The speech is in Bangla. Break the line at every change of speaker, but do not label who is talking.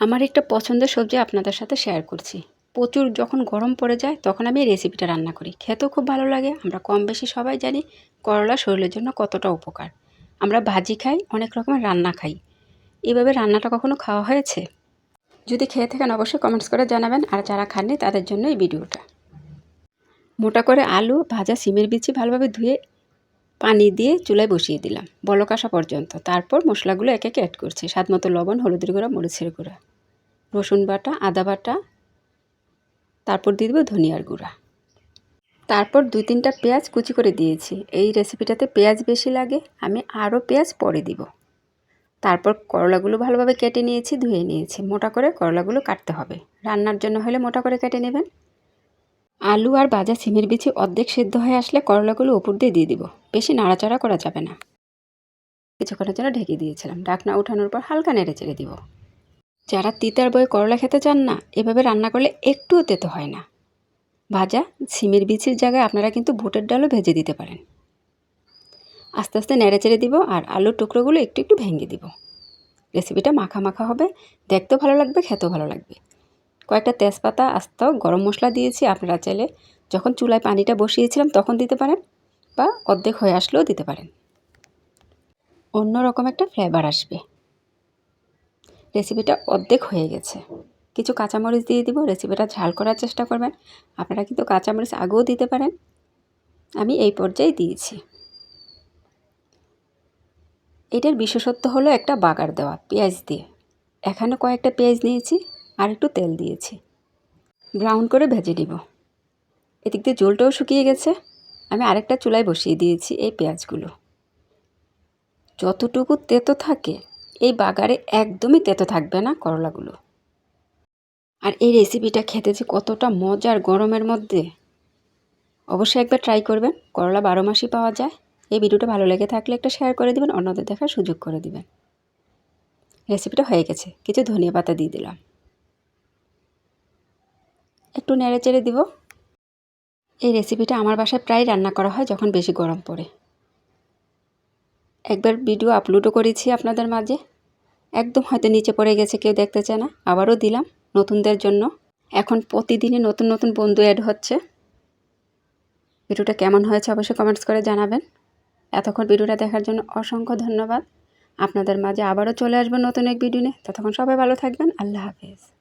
আমার একটা পছন্দের সবজি আপনাদের সাথে শেয়ার করছি। প্রচুর যখন গরম পড়ে যায়, তখন আমি এই রেসিপিটা রান্না করি। খেতেও খুব ভালো লাগে, আমরা কম বেশি সবাই জানি করলা শরীরের জন্য কতটা উপকার। আমরা ভাজি খাই, অনেক রকমের রান্না খাই। এভাবে রান্নাটা কখনো খাওয়া হয়েছে? যদি খেয়ে থাকেন অবশ্যই কমেন্টস করে জানাবেন, আর যারা খাননি তাদের জন্য এই ভিডিওটা। মোটা করে আলু, ভাজা সিমের বিচি ভালোভাবে ধুয়ে পানি দিয়ে চুলায় বসিয়ে দিলাম, বলক আসা পর্যন্ত। তারপর মশলাগুলো একে একে অ্যাড করছি স্বাদ মতো লবণ, হলুদের গুঁড়া, মরিচের গুঁড়া। রসুন বাটা, আদা বাটা, তারপর দিয়ে দেবো ধনিয়ার গুঁড়া। তারপর দুই তিনটা পেঁয়াজ কুচি করে দিয়েছি। এই রেসিপিটাতে পেঁয়াজ বেশি লাগে, আমি আরও পেঁয়াজ পরে দিব। তারপর করলাগুলো ভালোভাবে কেটে নিয়েছি, ধুয়ে নিয়েছি। মোটা করে করলাগুলো কাটতে হবে। রান্নার জন্য হলে মোটা করে কেটে নেবেন। আলু আর ভাজা সিমের বিচি অর্ধেক সিদ্ধ হয়ে আসলে করলাগুলো উপর দিয়ে দিয়ে দিব। বেশি নাড়াচাড়া করা যাবে না। কিছুক্ষণের জন্য ঢেকে দিয়েছিলাম। ডাকনা উঠানোর পর হালকা নেড়ে চেড়ে দিব। যারা তিতার বয়ে করলা খেতে চান না, এভাবে রান্না করলে একটুও তেতো হয় না। ভাজা সিমের বিচির জায়গায় আপনারা কিন্তু বুটের ডালও ভেজে দিতে পারেন। আস্তে আস্তে নেড়ে চেড়ে দিব আর আলুর টুকরোগুলো একটু একটু ভেঙে দিব। রেসিপিটা মাখা মাখা হবে, দেখতেও ভালো লাগবে, খেতেও ভালো লাগবে। কয়েকটা তেজপাতা, আস্ত, গরম মশলা দিয়েছি, আপনারা চাইলে যখন চুলায় পানিটা বসিয়েছিলাম তখন দিতে পারেন বা অর্ধেক হয়ে আসলেও দিতে পারেন। অন্য রকম একটা ফ্লেভার আসবে। রেসিপিটা অর্ধেক হয়ে গেছে। কিছু কাঁচামরিচ দিয়ে দিব রেসিপিটা ঝাল করার চেষ্টা করবেন। আপনারা কিন্তু কাঁচামরিচ আগেও দিতে পারেন। আমি এই পর্যায়ে দিয়েছি। এটার বিশেষত্ব হলো একটা বাগার দেওয়া, পেঁয়াজ দিয়ে। এখানে কয়েকটা পেঁয়াজ নিয়েছি আর একটু তেল দিয়েছি। ব্রাউন করে ভেজে নিব। এদিক দিয়ে জলটাও শুকিয়ে গেছে। আমি আরেকটা চুলায় বসিয়ে দিয়েছি এই পেঁয়াজগুলো। যতটুকু তেতো থাকে বাগারে একদমই তেতো থাকবে না করলাগুলো। আর এই রেসিপিটা খেতে যে কতটা মজার গরমের মধ্যে। অবশ্যই একবার ট্রাই করবেন, করলা বারো মাসই পাওয়া যায়। এই ভিডিওটা ভালো লেগে থাকলে একটা শেয়ার করে দিবেন, অন্যদের দেখার সুযোগ করে দিবেন। রেসিপিটা হয়ে গেছে, কিছু ধনিয়া পাতা দিয়ে দিলাম। একটু নেড়ে চেড়ে দিব। এই রেসিপিটা আমার বাসায় প্রায় রান্না করা হয় যখন বেশি গরম পড়ে। একবার ভিডিও আপলোডও করেছি আপনাদের মাঝে। একদম হয়তো নিচে পড়ে গেছে, কেউ দেখতে চায় না। আবারও দিলাম নতুনদের জন্য। এখন প্রতিদিনই নতুন নতুন বন্ধু অ্যাড হচ্ছে। ভিডিওটা কেমন হয়েছে অবশ্যই কমেন্টস করে জানাবেন। এতক্ষণ ভিডিওটা দেখার জন্য অসংখ্য ধন্যবাদ। আপনাদের মাঝে আবারও চলে আসবেন নতুন এক ভিডিও নিয়ে। ততক্ষণ সবাই ভালো থাকবেন। আল্লাহ হাফেজ।